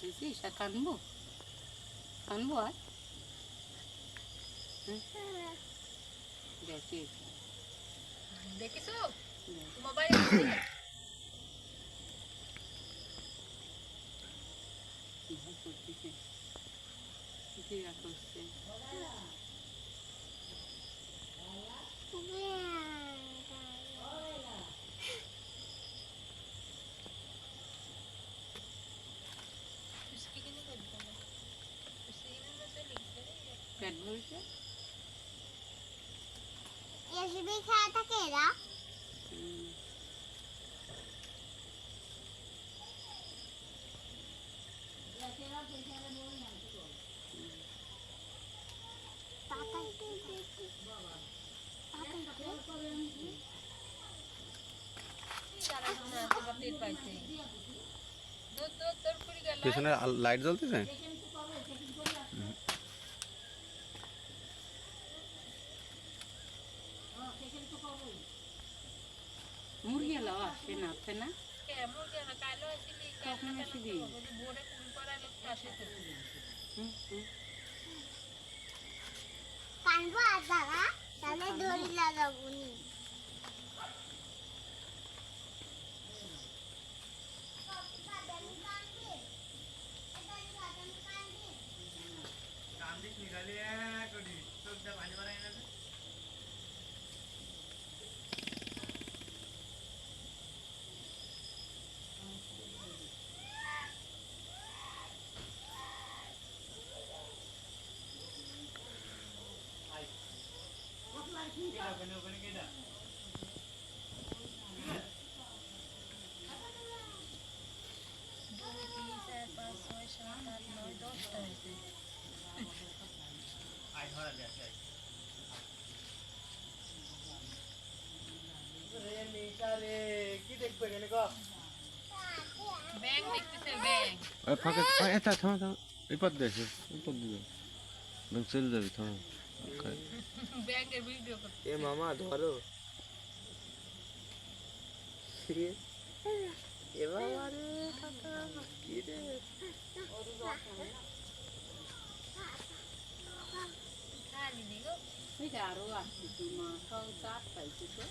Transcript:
বুঝছিস আর কানবো। কানবো আর? দেখিস। মোবাইল করতেছে? করছে? এসবি থাকে এরা। পেছনে লাইট জ্বলতেছে? মুরগি এলাও আসে না আসে না কেমন যেন কালো আসিলি কখন আসিলি? বোর্ডে কুড়ি পড়ালে আসে তো হুম, হুম। কানবো আর দাদা তাহলে দড়ি লাগাবো নি দুই তিন চার পাঁচ ছয় সাত ফাঁকে ফাঁকে থাম থাম থাম এই পথ দিয়ে এসো এই পথ দিয়ে ব্যাংক চলে যাবি থাম ব্যাংকের ভিডিও করতে। এ মামা ধরো। এ বাবা রে কাকা কি রে? খালি দিগো আসছে মা সব চার পাইছে তো।